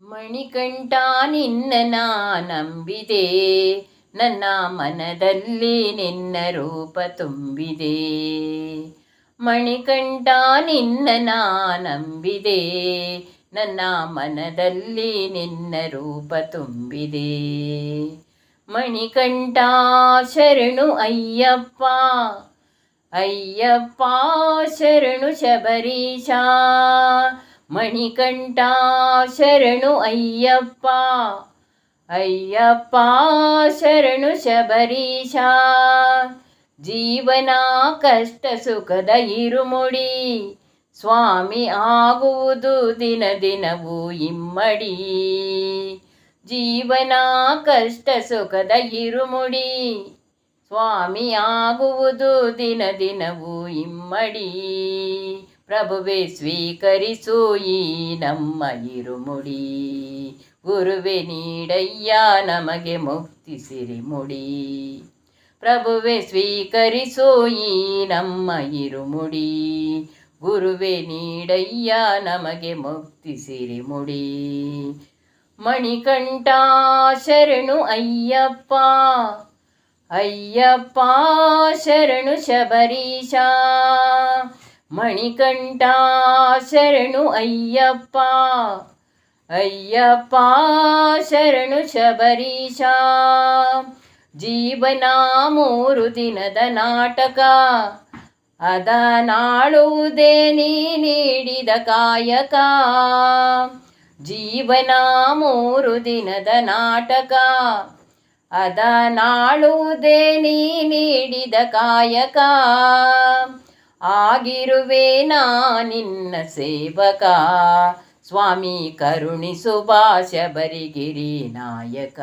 ಮಣಿಕಂಠ, ನಿನ್ನ ನಂಬಿದೆ. ನನ್ನ ಮನದಲ್ಲಿ ನಿನ್ನ ರೂಪ ತುಂಬಿದೆ. ಮಣಿಕಂಠ, ನಿನ್ನ ನಂಬಿದೆ. ನನ್ನ ಮನದಲ್ಲಿ ನಿನ್ನ ರೂಪ ತುಂಬಿದೆ. ಮಣಿಕಂಠ, ಶರಣು ಅಯ್ಯಪ್ಪ. ಅಯ್ಯಪ್ಪ, ಶರಣು ಶಬರೀಶ ಮಣಿಕಂಠ ಶರಣು ಅಯ್ಯಪ್ಪ. ಅಯ್ಯಪ್ಪ, ಶರಣು ಶಬರೀಶ ಜೀವನ, ಕಷ್ಟ, ಸುಖದ ಇರುಮುಡಿ. ಸ್ವಾಮಿ ಆಗುವುದು ದಿನ ದಿನವೂ ಇಮ್ಮಡಿ. ಜೀವನ, ಕಷ್ಟ, ಸುಖದ ಇರುಮುಡಿ. ಸ್ವಾಮಿ ಆಗುವುದು ದಿನ ದಿನವೂ ಇಮ್ಮಡಿ. ಪ್ರಭುವೆ ಸ್ವೀಕರಿಸು ನಮ್ಮ ಇರುಮುಡಿ. ಗುರುವೆ ನೀಡಯ್ಯ ನಮಗೆ ಮುಕ್ತಿ ಸಿರಿಮುಡಿ. ಪ್ರಭುವೆ ಸ್ವೀಕರಿಸು ನಮ್ಮ ಇರುಮುಡಿ. ಗುರುವೆ ನೀಡಯ್ಯ ನಮಗೆ ಮುಕ್ತಿ ಸಿರಿಮುಡಿ. ಮಣಿಕಂಠ ಶರಣು ಅಯ್ಯಪ್ಪ ಅಯ್ಯಪ್ಪ ಶರಣು ಶಬರೀಶ ಮಣಿಕಂಠ ಶರಣು ಅಯ್ಯಪ್ಪ. ಅಯ್ಯಪ್ಪ, ಶರಣು ಶಬರೀಶ. ಜೀವನ ಮೂರು ದಿನದ ನಾಟಕ. ಅದ ನಾಳುವುದೇ ನೀ ನೀಡಿದ ಕಾಯಕ. ಜೀವನ ಮೂರು ದಿನದ ನಾಟಕ. ಅದ ನಾಳುವುದೇ ನೀ ನೀಡಿದ ಕಾಯಕ. ಆಗಿರುವೆ ನಾ ನಿನ್ನ ಸೇವಕ. ಸ್ವಾಮಿ ಕರುಣಿಸು ಬರಿಗಿರಿ ನಾಯಕ.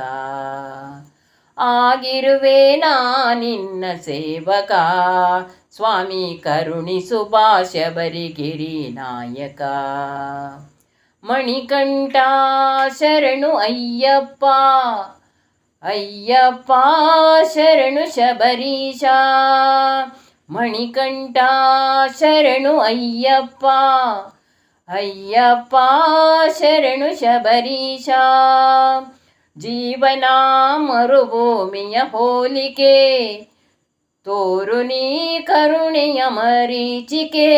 ಆಗಿರುವೆ ನಾ ನಿನ್ನ ಸೇವಕ. ಸ್ವಾಮಿ ಕರುಣಿಸು ಬರಿಗಿರಿ ನಾಯಕ. ಮಣಿಕಂಠ, ಶರಣು ಅಯ್ಯಪ್ಪ. ಅಯ್ಯಪ್ಪ, ಶರಣು ಶಬರೀಶ ಮಣಿಕಂಠ ಶರಣು ಅಯ್ಯಪ್ಪ. ಅಯ್ಯಪ್ಪ ಶರಣು ಶಬರೀಶ ಜೀವನ ಮರುಭೂಮಿಯ ಹೋಲಿಕೆ. ತೋರು ನೀ ಕರುಣೆಯ ಮರೀಚಿಕೆ.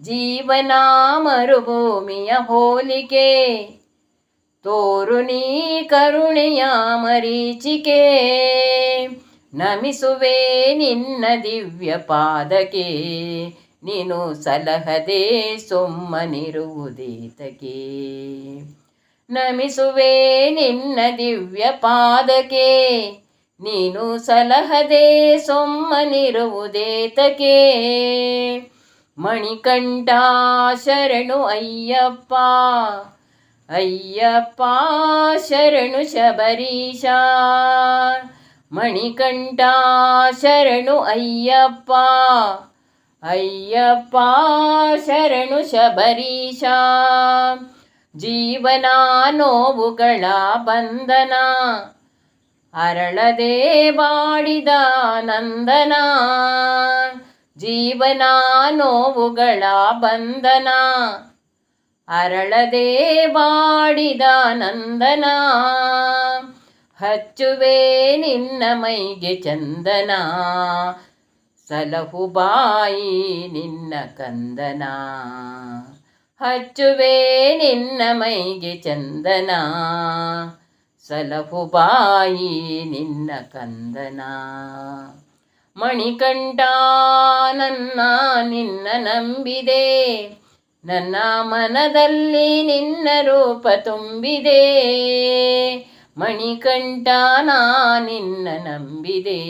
ಜೀವನ ಮರುಭೂಮಿಯ ಹೋಲಿಕೆ. ತೋರು ನೀ ಕರುಣೆಯ ಮರೀಚಿಕೆ. ನಮಿಸುವೆ ನಿನ್ನ ದಿವ್ಯ ಪಾದಕ್ಕೆ. ನೀನು ಸಲಹದೆ ಸೊಮ್ಮನಿರುವುದೇತಕೆ ನಮಿಸುವೆ ನಿನ್ನ ದಿವ್ಯ ಪಾದಕ್ಕೆ. ನೀನು ಸಲಹದೆ ಸೊಮ್ಮನಿರುವುದೇತಕೆ ಮಣಿಕಂಠ ಶರಣು ಅಯ್ಯಪ್ಪ. ಅಯ್ಯಪ್ಪ ಶರಣು ಶಬರೀಶ. ಮಣಿಕಂಠ ಶರಣು ಅಯ್ಯಪ್ಪ. ಅಯ್ಯಪ್ಪ, ಶರಣು ಶಬರೀಶ ಜೀವನ ನೋವುಗಳ ಬಂಧನ. ಅರಳದೆ ಬಾಡಿದ ನಂದನ. ಜೀವನ ನೋವುಗಳ ಬಂಧನ. ಅರಳದೆ ಬಾಡಿದ ನಂದನ. ಹಚ್ಚುವೆ ನಿನ್ನ ಮೈಗೆ ಚಂದನ. ಸಲಹು ಬಾಯಿ ನಿನ್ನ ಕಂದನ. ಹಚ್ಚುವೆ ನಿನ್ನ ಮೈಗೆ ಚಂದನ. ಸಲಹು ಬಾಯಿ ನಿನ್ನ ಕಂದನ. ಮಣಿಕಂಠ ನನ್ನ ನಿನ್ನ ನಂಬಿದೆ. ನನ್ನ ಮನದಲ್ಲಿ ನಿನ್ನ ರೂಪ ತುಂಬಿದೆ. ಮಣಿಕಂಠ ನಾ ನಿನ್ನ ನಂಬಿದೆ.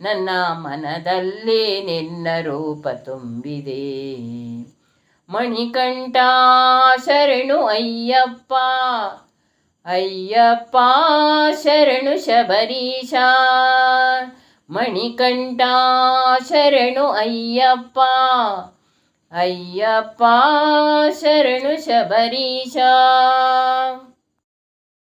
ನನ್ನ ಮನದಲ್ಲಿ ನಿನ್ನ ರೂಪ ತುಂಬಿದೆ. ಮಣಿಕಂಠ, ಶರಣು ಅಯ್ಯಪ್ಪ ಅಯ್ಯಪ್ಪ, ಶರಣು ಶಬರೀಶ. ಮಣಿಕಂಠ, ಶರಣು ಅಯ್ಯಪ್ಪ ಅಯ್ಯಪ್ಪ, ಶರಣು ಶಬರೀಶ.